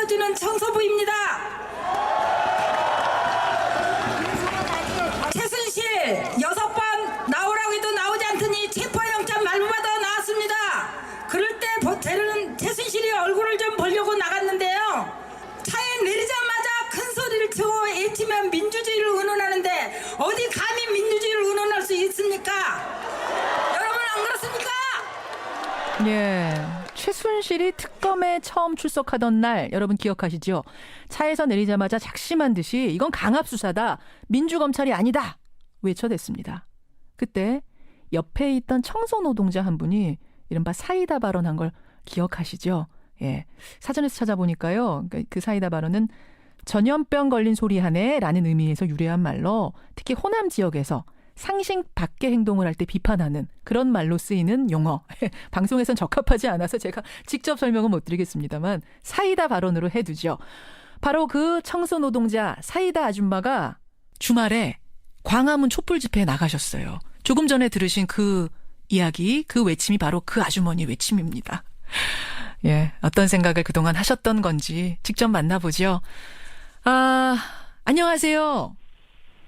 웃어주는 청소부입니다. 최순실 여섯 번 나오라고 해도 나오지 않더니 체포영장 말부받아 나왔습니다. 그럴 때 보태는 최순실이 얼굴을 좀 보려고 나갔는데요. 차에 내리자마자 큰 소리를 치고 외치면 민주주의를 운운하는데 어디 감히 민주주의를 운운할 수 있습니까? 여러분 안 그렇습니까? 예. 최순실이 특검에 처음 출석하던 날 여러분 기억하시죠? 차에서 내리자마자 작심한 듯이 이건 강압 수사다. 민주 검찰이 아니다. 외쳐댔습니다. 그때 옆에 있던 청소 노동자 한 분이 이른바 사이다 발언한 걸 기억하시죠? 예. 사전에서 찾아보니까요. 그그 사이다 발언은 전염병 걸린 소리 하네라는 의미에서 유래한 말로 특히 호남 지역에서 상식 밖의 행동을 할 때 비판하는 그런 말로 쓰이는 용어. 방송에선 적합하지 않아서 제가 직접 설명은 못 드리겠습니다만 사이다 발언으로 해두죠. 바로 그 청소 노동자 사이다 아줌마가 주말에 광화문 촛불 집회에 나가셨어요. 조금 전에 들으신 그 이야기, 그 외침이 바로 그 아주머니 외침입니다. 예, 어떤 생각을 그동안 하셨던 건지 직접 만나보죠. 아, 안녕하세요.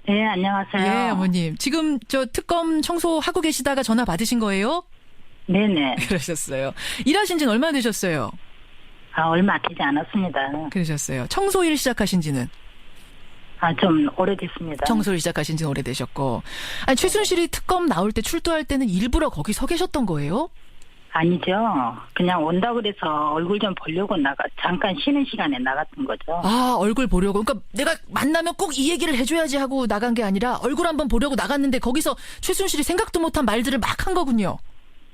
네, 안녕하세요. 예, 어머님. 지금 저 특검 청소하고 계시다가 전화 받으신 거예요? 네네. 그러셨어요. 일하신 지는 얼마나 되셨어요? 아, 얼마 되지 않았습니다. 그러셨어요. 청소 일 시작하신 지는? 아, 좀 오래됐습니다. 청소일 시작하신 지는 오래되셨고. 아니, 최순실이 특검 나올 때 출두할 때는 일부러 거기 서 계셨던 거예요? 아니죠. 그냥 온다 그래서 얼굴 좀 보려고 나가, 잠깐 쉬는 시간에 나갔던 거죠. 아, 얼굴 보려고. 그러니까 내가 만나면 꼭 이 얘기를 해줘야지 하고 나간 게 아니라 얼굴 한번 보려고 나갔는데 거기서 최순실이 생각도 못한 말들을 막 한 거군요.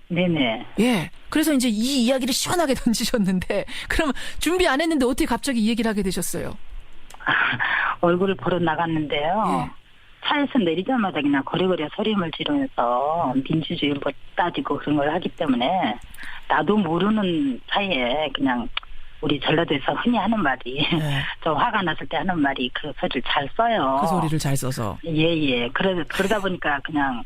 네네. 예. 그래서 이제 이 이야기를 시원하게 던지셨는데, 그럼 준비 안 했는데 어떻게 갑자기 이 얘기를 하게 되셨어요? 얼굴을 보러 나갔는데요. 예. 차에서 내리자마자 그냥 거리거리 소리를 지르면서 민주주의 뭐 따지고 그런 걸 하기 때문에 나도 모르는 사이에 그냥 우리 전라도에서 흔히 하는 말이 네. 좀 화가 났을 때 하는 말이 그 소리를 잘 써요. 그 소리를 잘 써서. 예예. 그러 그러다 보니까 그냥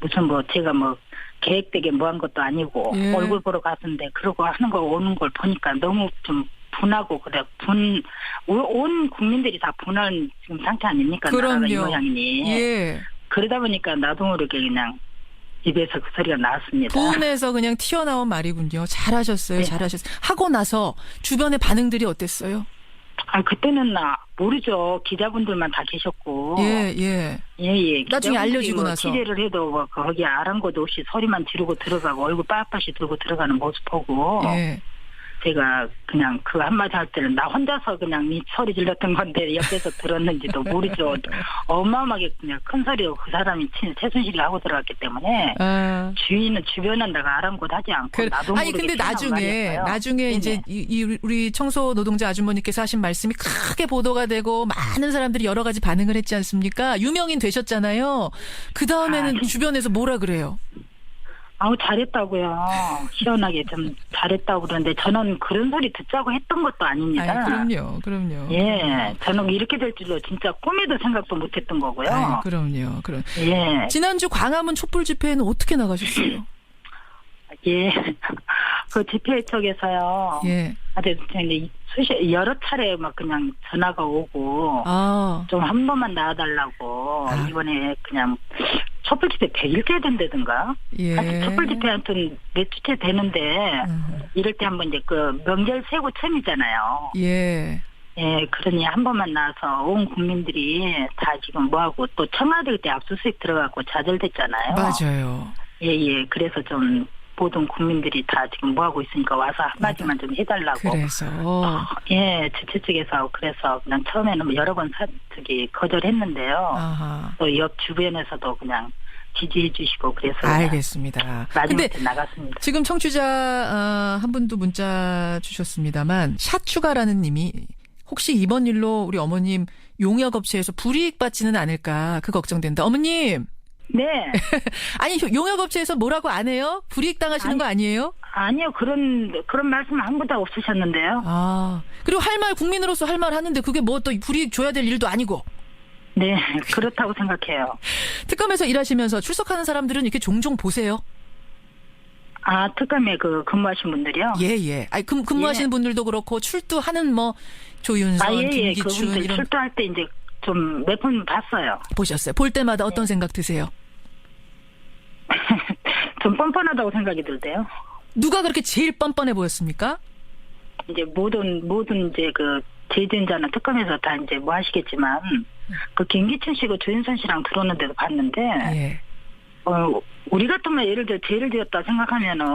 무슨 뭐 제가 뭐 계획되게 뭐 한 것도 아니고 예. 얼굴 보러 갔는데 그러고 하는 거 오는 걸 보니까 너무 좀 분하고 그래 분 온 국민들이 다 분한 지금 상태 아닙니까 나라가 이 그럼요. 모양이니 예. 그러다 보니까 나도 모르게 그냥 입에서 그 소리가 나왔습니다. 부은에서 그냥 튀어나온 말이군요. 잘하셨어요. 네. 잘하셨어요. 하고 나서 주변의 반응들이 어땠어요? 아 그때는 나 모르죠 기자분들만 다 계셨고 예, 예. 예 예. 나중에 알려지고 나서. 취재를 해도 뭐 거기 아랑곳 없이 소리만 지르고 들어가고 얼굴 빳빳이 들고 들어가는 모습 보고 예. 제가 그냥 그 한마디 할 때는 나 혼자서 그냥 이 소리 질렀던 건데 옆에서 들었는지도 모르죠. 어마어마하게 그냥 큰 소리로 그 사람이 친 최순실이 하고 들어갔기 때문에 아. 주인은 주변은 내가 아랑곳하지 않고 그, 나도 아니 모르게 근데 나중에. 나중에 네네. 이제 이, 이 우리 청소 노동자 아주머니께서 하신 말씀이 크게 보도가 되고 많은 사람들이 여러 가지 반응을 했지 않습니까? 유명인 되셨잖아요. 그 다음에는 아, 주변에서 뭐라 그래요? 아우 잘했다고요. 시원하게 좀 잘했다고 그러는데 저는 그런 소리 듣자고 했던 것도 아닙니다. 아이, 그럼요, 그럼요. 예, 저는 이렇게 될 줄로 진짜 꿈에도 생각도 못했던 거고요. 아이, 그럼요, 그럼. 예, 지난주 광화문 촛불 집회에는 어떻게 나가셨어요? 예. 그 집회 쪽에서요. 예. 아주 이제 수시 여러 차례 막 그냥 전화가 오고 아, 좀한 번만 나와달라고 아. 이번에 그냥 촛불 집회 100일째 된다든가. 예. 사실 촛불 집회 한튼 몇 주째 되는데 음, 이럴 때 한번 이제 그 명절 세고 처음이잖아요. 예. 예, 그러니 한 번만 나와서 온 국민들이 다 지금 뭐하고 또 청와대 그때 압수수색 들어가고 좌절됐잖아요. 맞아요. 예, 예. 그래서 좀 모든 국민들이 다 지금 뭐 하고 있으니까 와서 한마디만 좀 해달라고. 그래서. 예, 주최 측에서 그래서 그냥 처음에는 뭐 여러 번 사, 저기 거절했는데요. 아하. 또옆 주변에서도 그냥 지지해 주시고 그래서 알겠습니다. 마지막에 나갔습니다. 지금 청취자 어, 한 분도 문자 주셨습니다만 샷 추가라는 님이 혹시 이번 일로 우리 어머님 용역 업체에서 불이익 받지는 않을까 그 걱정된다. 어머님 네. 아니 용역 업체에서 뭐라고 안 해요? 불이익 당하시는 아니. 거 아니에요? 아니요, 그런, 그런 말씀 한 번도 없으셨는데요. 아 그리고 할 말 국민으로서 할 말 하는데 그게 뭐 또 불이익 줘야 될 일도 아니고 네, 그렇다고 생각해요. 특검에서 일하시면서 출석하는 사람들은 이렇게 종종 보세요. 아, 특감에 그 근무하신 분들이요? 예, 예. 아니, 근, 근무하시는 분들도 그렇고 출두하는 뭐 조윤선, 아, 예, 예. 김기춘 이런 출두할 때 이제 좀 몇 번 봤어요. 보셨어요. 볼 때마다 네. 어떤 생각 드세요? 좀 뻔뻔하다고 생각이 들대요. 누가 그렇게 제일 뻔뻔해 보였습니까? 이제 모든, 모든 이제 그 제전자나 특검에서 다 이제 뭐 하시겠지만, 그 김기춘 씨고 조윤선 씨랑 들어오는데도 봤는데, 예. 어, 우리 같으면 예를 들어 죄를 지었다 생각하면은,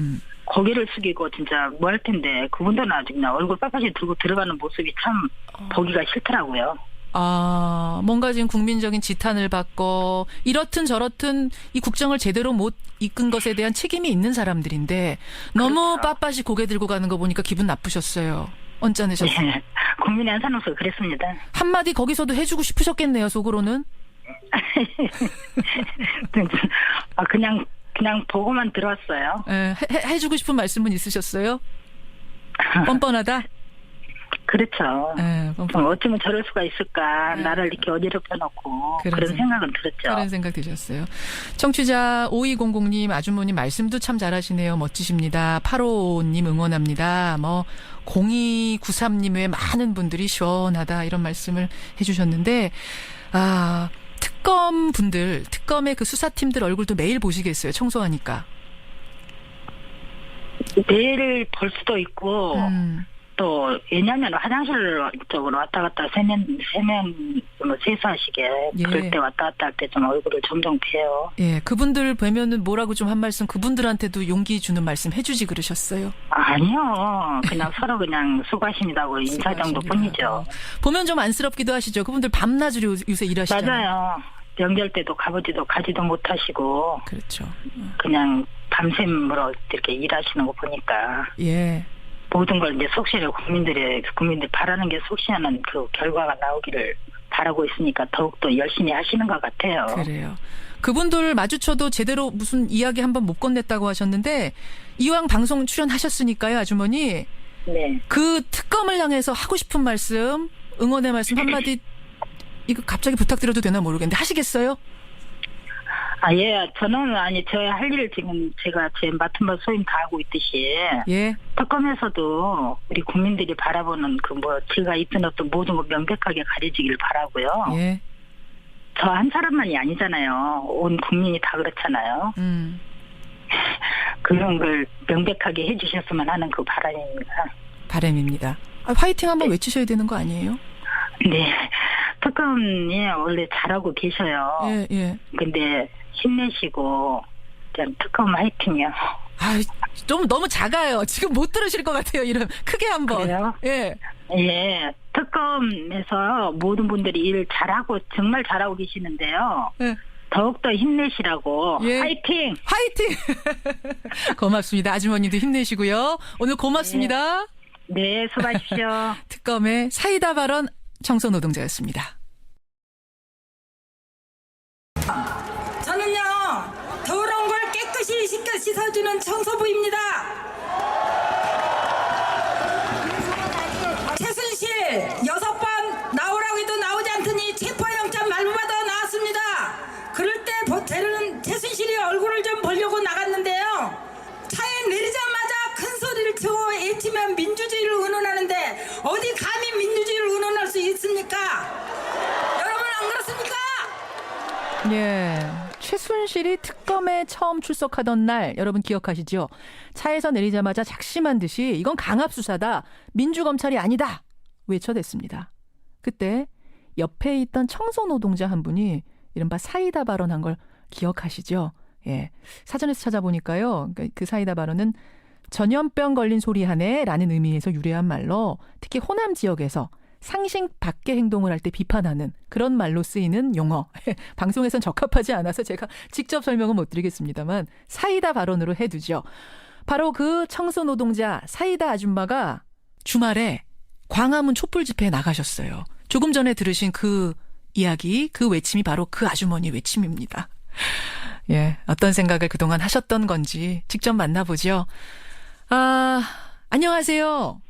음. 고개를 숙이고 진짜 뭐 할 텐데, 그분들은 아주 그냥 얼굴 빳빳이 들고 들어가는 모습이 참 보기가 싫더라고요. 아, 뭔가 지금 국민적인 지탄을 받고 이렇든 저렇든 이 국정을 제대로 못 이끈 것에 대한 책임이 있는 사람들인데 너무 그렇죠. 빳빳이 고개 들고 가는 거 보니까 기분 나쁘셨어요. 언짢으셨어요. 예. 국민의 한산으로서 그랬습니다. 한마디 거기서도 해주고 싶으셨겠네요, 속으로는. 아, 그냥, 그냥 보고만 들어왔어요. 예, 해, 해주고 싶은 말씀은 있으셨어요? 뻔뻔하다? 그렇죠. 예, 좀 뻔뻔. 어쩌면 저럴 수가 있을까. 나를 이렇게 어지럽혀 놓고. 그런 그런 생각. 생각은 들었죠. 그런 생각 드셨어요. 청취자 5200님, 아주머님 말씀도 참 잘하시네요. 멋지십니다. 855님 응원합니다. 뭐, 0293님 외 많은 분들이 시원하다 이런 말씀을 해주셨는데, 아, 특검 분들, 특검의 그 수사팀들 얼굴도 매일 보시겠어요. 청소하니까. 내일 볼 수도 있고, 음, 또, 왜냐면 화장실 쪽으로 왔다 갔다 세면, 세면, 뭐 세수하시게. 예. 그럴 때 왔다 갔다 할 때 좀 얼굴을 점점 봬요. 예, 그분들 뵈면은 뭐라고 좀 한 말씀, 그분들한테도 용기 주는 말씀 해주지 그러셨어요. 아니요. 그냥 서로 그냥 수고하십니다고 인사 정도 뿐이죠. 보면 좀 안쓰럽기도 하시죠. 그분들 밤낮으로 요- 요새 일하시잖아요. 맞아요. 명절 때도 가보지도 가지도 못하시고 그렇죠. 그냥 밤샘으로 이렇게 일하시는 거 보니까 예. 모든 걸 이제 속시려 국민들의 국민들 바라는 게 속시하는 그 결과가 나오기를 바라고 있으니까 더욱더 열심히 하시는 것 같아요. 그래요. 그분들 마주쳐도 제대로 무슨 이야기 한번 못 건넸다고 하셨는데 이왕 방송 출연하셨으니까요, 아주머니. 네. 그 특검을 향해서 하고 싶은 말씀, 응원의 말씀 한마디 이거 갑자기 부탁드려도 되나 모르겠는데 하시겠어요? 아, 예. 저는 아니 저의 할 일을 지금 제가 제 맡은 바 소임 다 하고 있듯이 예. 특검에서도 우리 국민들이 바라보는 그 뭐 제가 입든 어떤 모든 거 명백하게 가려지기를 바라고요. 예. 저 한 사람만이 아니잖아요. 온 국민이 다 그렇잖아요. 음. 그런 걸 명백하게 해주셨으면 하는 그 바람입니다. 바람입니다. 아, 화이팅 한번 외치셔야 되는 거 아니에요? 네. 특검이 원래 잘하고 계셔요. 예, 예. 근데 힘내시고, 그냥 특검 화이팅이요. 아, 좀 너무 작아요. 지금 못 들으실 것 같아요. 이름 크게 한번. 그래요? 예. 예. 특검에서 모든 분들이 일 잘하고, 정말 잘하고 계시는데요. 예. 더욱더 힘내시라고. 예. 화이팅! 화이팅! 고맙습니다. 아주머니도 힘내시고요. 오늘 고맙습니다. 네, 수고하십시오. 특검의 사이다 발언 청소 노동자였습니다. 청소부입니다. 최순실 여섯 번 나오라고 해도 나오지 않더니 체포영장 말부받아 나왔습니다. 그럴 때 보- 쟤는 최순실이 얼굴을 좀 보려고 나갔는데요. 차에 내리자마자 큰 소리를 치고 외치면 민주주의를 운운하는데 어디 감히 민주주의를 운운할 수 있습니까? 여러분 안 그렇습니까? 예. 최순실이 특 검에 처음 출석하던 날 여러분 기억하시죠? 차에서 내리자마자 작심한 듯이 이건 강압 수사다. 민주검찰이 아니다. 외쳐댔습니다. 그때 옆에 있던 청소 노동자 한 분이 이른바 사이다 발언한 걸 기억하시죠? 예. 사전에서 찾아보니까요. 그- 그 사이다 발언은 전염병 걸린 소리 하네 라는 의미에서 유래한 말로 특히 호남 지역에서 상식 밖의 행동을 할 때 비판하는 그런 말로 쓰이는 용어. 방송에선 적합하지 않아서 제가 직접 설명은 못 드리겠습니다만 사이다 발언으로 해두죠. 바로 그 청소 노동자 사이다 아줌마가 주말에 광화문 촛불 집회에 나가셨어요. 조금 전에 들으신 그 이야기, 그 외침이 바로 그 아주머니 외침입니다. 예, 어떤 생각을 그동안 하셨던 건지 직접 만나보죠. 아, 안녕하세요.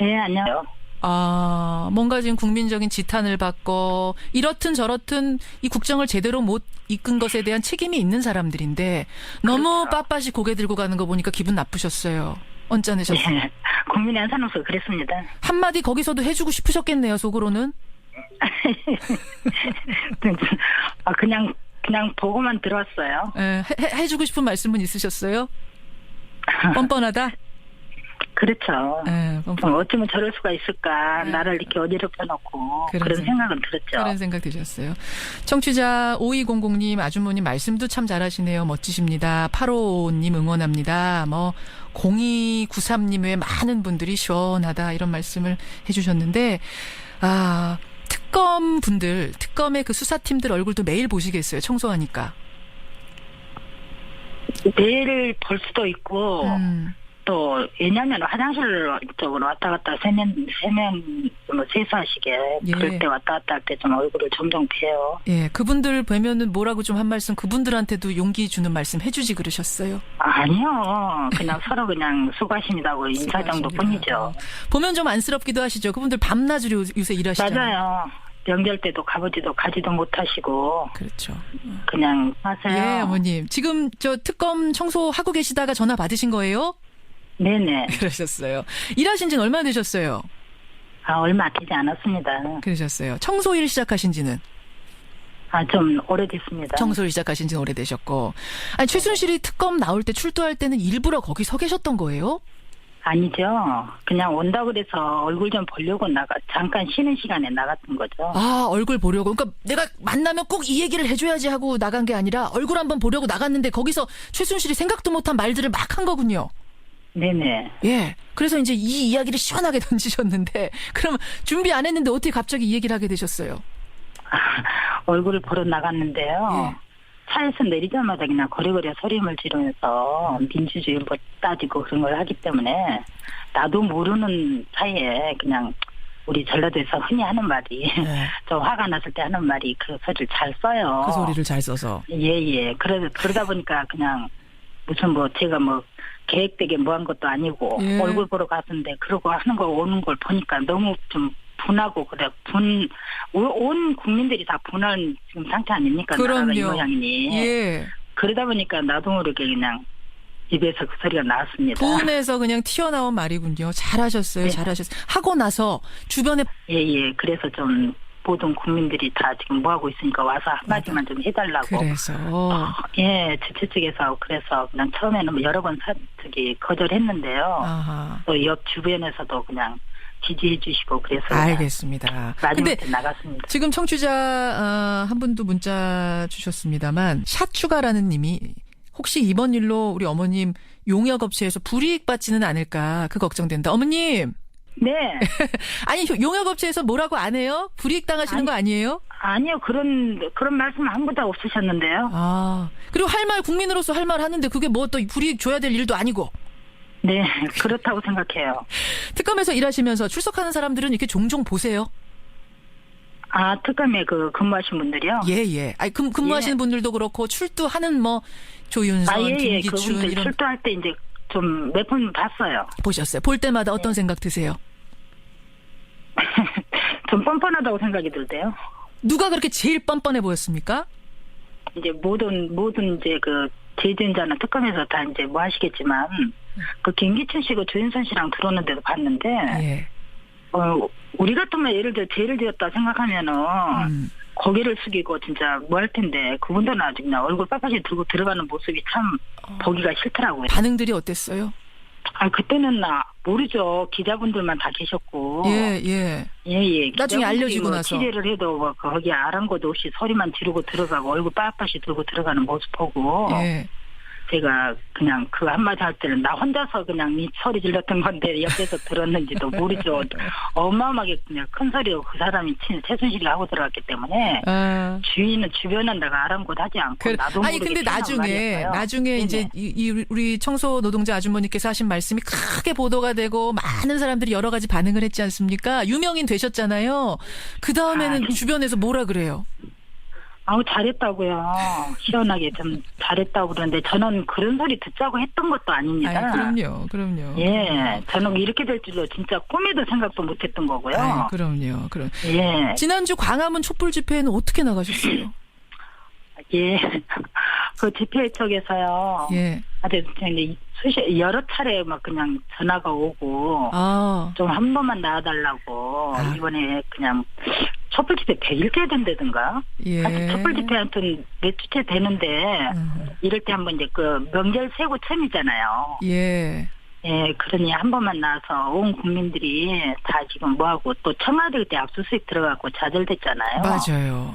네, 안녕. 아, 뭔가 지금 국민적인 지탄을 받고 이렇든 저렇든 이 국정을 제대로 못 이끈 것에 대한 책임이 있는 사람들인데 너무 그렇죠. 빳빳이 고개 들고 가는 거 보니까 기분 나쁘셨어요. 언짢으셨어요. 예. 국민의 한 사람으로서 그랬습니다. 한마디 거기서도 해주고 싶으셨겠네요, 속으로는. 아, 그냥, 그냥 보고만 들었어요. 예, 해, 해주고 싶은 말씀은 있으셨어요? 뻔뻔하다? 그렇죠. 예. 어, 어쩌면 저럴 수가 있을까. 네. 나를 이렇게 어지럽혀 놓고. 그런 그런, 생각. 생각은 들었죠. 그런 생각 드셨어요. 청취자 5200님, 아주머님 말씀도 참 잘하시네요. 멋지십니다. 855님 응원합니다. 뭐, 0293님 외 많은 분들이 시원하다 이런 말씀을 해주셨는데, 아, 특검 분들, 특검의 그 수사팀들 얼굴도 매일 보시겠어요. 청소하니까. 매일 볼 수도 있고, 음, 또, 왜냐면 화장실 쪽으로 왔다 갔다 세면, 세면, 뭐 세수하시게. 예. 그럴 때 왔다 갔다 할 때 좀 얼굴을 봬요. 예, 그분들 뵈면은 뭐라고 좀 한 말씀, 그분들한테도 용기 주는 말씀 해주지 그러셨어요. 아니요. 그냥 서로 그냥 수고하십니다고 인사 정도 뿐이죠. 보면 좀 안쓰럽기도 하시죠. 그분들 밤낮으로 요새 일하시잖아요. 맞아요. 명절 때도 가보지도 가지도 못하시고 그렇죠. 그냥 하세요. 예, 어머님. 지금 저 특검 청소하고 계시다가 전화 받으신 거예요? 네네. 그러셨어요. 일하신 지는 얼마나 되셨어요? 아 얼마 되지 않았습니다. 그러셨어요. 청소일 시작하신 지는? 아 좀 오래됐습니다. 청소일 시작하신 지는 오래되셨고. 아니, 최순실이 특검 나올 때 출두할 때는 일부러 거기 서 계셨던 거예요? 아니죠. 그냥 온다 그래서 얼굴 좀 보려고 나가 잠깐 쉬는 시간에 나갔던 거죠. 아, 얼굴 보려고. 그러니까 내가 만나면 꼭 이 얘기를 해줘야지 하고 나간 게 아니라 얼굴 한번 보려고 나갔는데 거기서 최순실이 생각도 못한 말들을 막 한 거군요. 네네. 예. 그래서 이제 이 이야기를 시원하게 던지셨는데, 그럼 준비 안 했는데 어떻게 갑자기 이 얘기를 하게 되셨어요? 얼굴을 보러 나갔는데요. 예. 차에서 내리자마자 그냥 거리거리 소리를 지르면서 민주주의 뭐 따지고 그런 걸 하기 때문에 나도 모르는 사이에 그냥 우리 전라도에서 흔히 하는 말이 네. 좀 화가 났을 때 하는 말이 그 소리를 잘 써요. 그 소리를 잘 써서. 예예. 그러 그러다 보니까 그냥 무슨 뭐 제가 뭐 계획되게 뭐 한 것도 아니고 예. 얼굴 보러 갔는데 그러고 하는 거 오는 걸 보니까 너무 좀 분하고 그래 분온 국민들이 다 분한 지금 상태 아닙니까? 나라가 이 그럼요. 모양이니. 예. 그러다 보니까 나도 모르게 그냥 입에서 그 소리가 나왔습니다. 분에서 그냥 튀어나온 말이군요. 잘하셨어요. 네. 잘하셨어요. 하고 나서 주변에 예예. 그래서 좀 모든 국민들이 다 지금 뭐 하고 있으니까 와서 한마디만 좀 해달라고. 그래서 예, 주최 측에서 그래서 그냥 처음에는 뭐 여러 번 사, 저기 거절했는데요. 아하. 또옆 주변에서도 그냥 지지해 주시고 그래서 알겠습니다. 마지막에 나갔습니다. 지금 청취자 어, 한 분도 문자 주셨습니다만 샷추가라는 님이 혹시 이번 일로 우리 어머님 용역 업체에서 불이익 받지는 않을까 그 걱정된다. 어머님 네. 아니 용역업체에서 뭐라고 안 해요? 불이익 당하시는 아니. 거 아니에요? 아니요. 그런 그런 말씀 한 번도 없으셨는데요. 아 그리고 할 말 국민으로서 할 말 하는데 그게 뭐 또 불이익 줘야 될 일도 아니고 네. 그렇다고 생각해요. 특검에서 일하시면서 출석하는 사람들은 이렇게 종종 보세요. 아, 특검에 그 근무하신 분들이요? 예 예. 아니 근, 근무하시는 분들도 그렇고 출두하는 뭐 조윤선, 아, 예, 예. 김기춘 이런 출두할 때 이제 좀 몇 번 봤어요. 보셨어요. 볼 때마다 어떤 생각 드세요? 좀 뻔뻔하다고 생각이 들대요. 누가 그렇게 제일 뻔뻔해 보였습니까? 이제 모든 모든 이제 그 제재자나 특검에서 다 이제 뭐 하시겠지만 그 김기춘 씨고 조윤선 씨랑 들어오는데도 봤는데 예. 어 우리 같으면 예를 들어 죄를 지었다 생각하면은 음. 고개를 숙이고 진짜 뭐 할 텐데 그분들은 아주 그냥 얼굴 빳빳이 들고 들어가는 모습이 참 보기가 싫더라고요. 반응들이 어땠어요? 아 그때는 나 모르죠 기자분들만 다 계셨고 예, 예. 예예 나중에 알려지고 나서. 취재를 해도 뭐 거기 아랑곳 없이 소리만 지르고 들어가고 얼굴 빳빳이 들고 들어가는 모습 보고 예. 제가 그냥 그 한마디 할 때는 나 혼자서 그냥 이 소리 질렀던 건데 옆에서 들었는지도 모르죠. 어마어마하게 그냥 큰 소리로 그 사람이 친 최순실이 하고 들어갔기 때문에 아. 주인은 주변은 내가 아랑곳하지 않고 그, 나도 아니 모르게 근데 튀어나온 나중에. 나중에 네네. 이제 이, 이 우리 청소 노동자 아주머니께서 하신 말씀이 크게 보도가 되고 많은 사람들이 여러 가지 반응을 했지 않습니까? 유명인 되셨잖아요. 그 다음에는 아, 그- 주변에서 뭐라 그래요? 아우 잘했다고요. 시원하게 좀 잘했다고 그러는데 저는 그런 소리 듣자고 했던 것도 아닙니다. 아, 그럼요, 그럼요. 예, 저는 이렇게 될 줄로 진짜 꿈에도 생각도 못했던 거고요. 아, 그럼요, 그럼. 예, 지난주 광화문 촛불 집회는 어떻게 나가셨어요? 예. 그 집회 쪽에서요. 예. 아주 저기 수시 여러 차례 막 그냥 전화가 오고 아, 좀한 번만 나와달라고 아. 이번에 그냥 촛불 집회 100일째 된다든가. 예. 사실 촛불 집회 한튼 몇 주째 되는데 음, 이럴 때 한번 이제 그 명절 세고 처음이잖아요. 예. 예, 그러니 한 번만 나와서 온 국민들이 다 지금 뭐하고 또 청와대 그때 압수수색 들어가고 좌절됐잖아요. 맞아요.